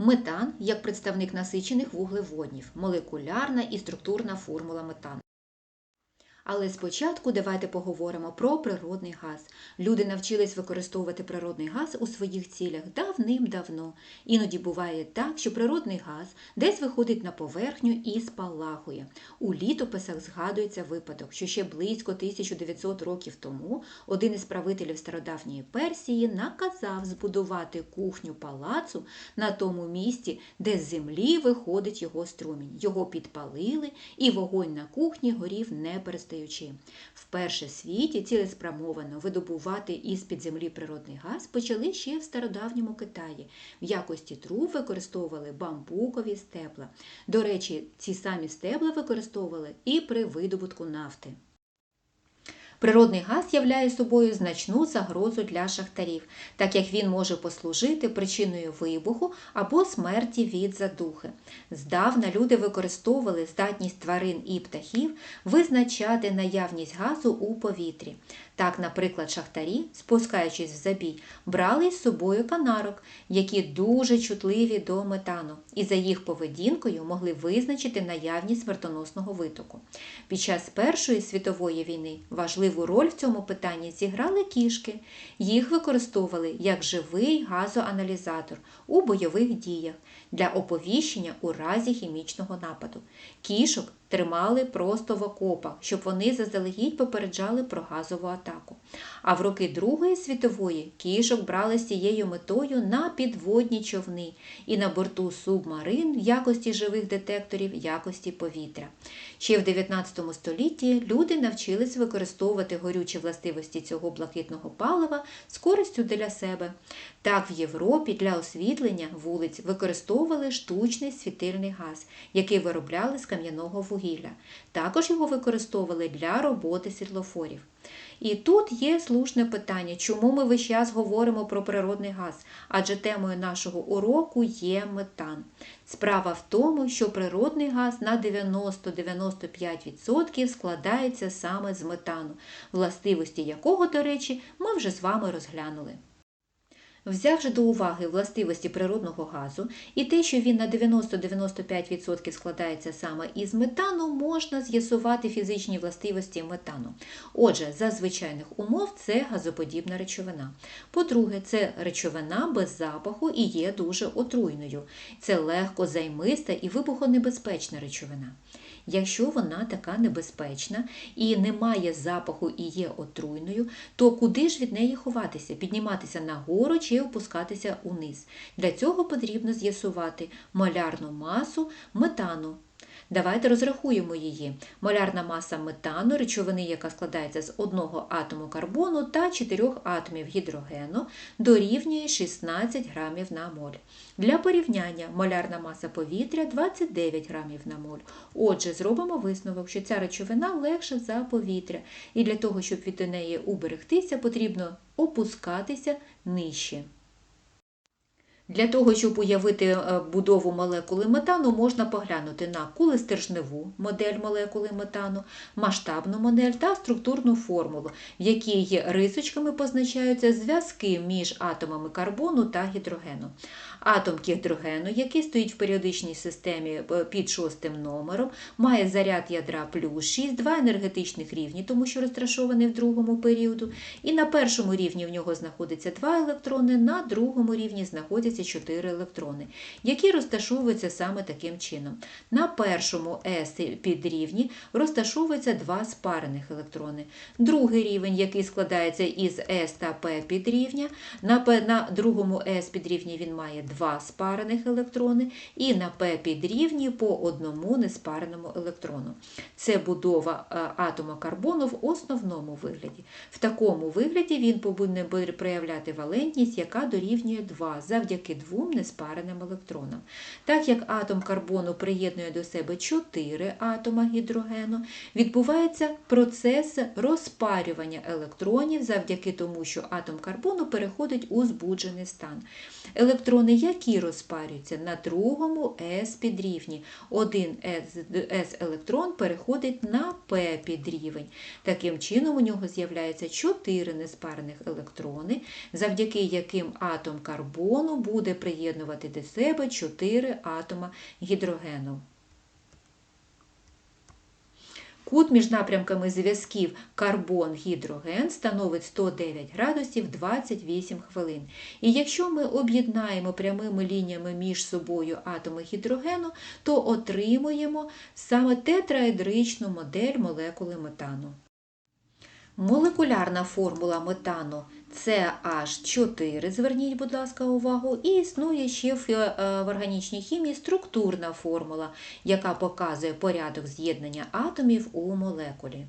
Метан як представник насичених вуглеводнів, молекулярна і структурна формула метану. Але спочатку давайте поговоримо про природний газ. Люди навчились використовувати природний газ у своїх цілях давним-давно. Іноді буває так, що природний газ десь виходить на поверхню і спалахує. У літописах згадується випадок, що ще близько 1900 років тому один із правителів стародавньої Персії наказав збудувати кухню палацу на тому місці, де з землі виходить його струмінь. Його підпалили, і вогонь на кухні горів не перестаючи. Вперше в світі цілеспрямовано видобувати із-під землі природний газ почали ще в стародавньому Китаї. В якості труб використовували бамбукові стебла. До речі, ці самі стебла використовували і при видобутку нафти. Природний газ являє собою значну загрозу для шахтарів, так як він може послужити причиною вибуху або смерті від задухи. Здавна люди використовували здатність тварин і птахів визначати наявність газу у повітрі. Так, наприклад, шахтарі, спускаючись в забій, брали з собою канарок, які дуже чутливі до метану, і за їх поведінкою могли визначити наявність смертоносного витоку. Під час Першої світової війни важливу роль в цьому питанні зіграли кішки. Їх використовували як живий газоаналізатор у бойових діях для оповіщення у разі хімічного нападу. Кішок тримали просто в окопах, щоб вони заздалегідь попереджали про газову атаку. А в роки Другої світової кішок брали з цією метою на підводні човни і на борту субмарин в якості живих детекторів якості повітря. Ще в 19 столітті люди навчились використовувати горючі властивості цього блакитного палива з користю для себе. Так, в Європі для освітлення вулиць використовували штучний світильний газ, який виробляли з кам'яного вугілля. Також його використовували для роботи світлофорів. І тут є слушне питання, чому ми весь час говоримо про природний газ, адже темою нашого уроку є метан. Справа в тому, що природний газ на 90-95% складається саме з метану, властивості якого, до речі, ми вже з вами розглянули. Взявши до уваги властивості природного газу і те, що він на 90-95% складається саме із метану, можна з'ясувати фізичні властивості метану. Отже, за звичайних умов це газоподібна речовина. По-друге, це речовина без запаху і є дуже отруйною. Це легко займиста і вибухонебезпечна речовина. Якщо вона така небезпечна і не має запаху і є отруйною, то куди ж від неї ховатися, підніматися нагору чи опускатися униз? Для цього потрібно з'ясувати малярну масу метану. Давайте розрахуємо її. Молярна маса метану, речовини, яка складається з одного атому карбону та 4 атомів гідрогену, дорівнює 16 грамів на моль. Для порівняння молярна маса повітря 29 грамів на моль. Отже, зробимо висновок, що ця речовина легша за повітря, і для того, щоб від неї уберегтися, потрібно опускатися нижче. Для того, щоб уявити е, будову молекули метану, можна поглянути на кулестержневу модель молекули метану, масштабну модель та структурну формулу, в якій рисочками позначаються зв'язки між атомами карбону та гідрогену. Атом гідрогену, який стоїть в періодичній системі е, під шостим номером, має заряд ядра плюс 6, два енергетичних рівні, тому що розташований в другому періоду. І на першому рівні в нього знаходиться два електрони, на другому рівні знаходяться 4 електрони, які розташовуються саме таким чином. На першому S підрівні розташовуються два спарених електрони. Другий рівень, який складається із S та P підрівня, на, P, на другому S підрівні він має два спарених електрони, і на P підрівні по одному неспареному електрону. Це будова атома карбону в основному вигляді. В такому вигляді він повинен проявляти валентність, яка дорівнює 2 завдяки двом неспареним електронам. Так як атом карбону приєднує до себе 4 атома гідрогену, відбувається процес розпарювання електронів завдяки тому, що атом карбону переходить у збуджений стан. Електрони, які розпарюються на другому s підрівні. Один S-електрон переходить на P підрівень. Таким чином, у нього з'являється 4 неспарених електрони, завдяки яким атом карбону буде буде приєднувати до себе 4 атома гідрогену. Кут між напрямками зв'язків карбон-гідроген становить 109 градусів 28 хвилин. І якщо ми об'єднаємо прямими лініями між собою атоми гідрогену, то отримуємо саме тетраедричну модель молекули метану. Молекулярна формула метану CH4, зверніть, будь ласка, увагу, і існує ще е, в органічній хімії структурна формула, яка показує порядок з'єднання атомів у молекулі.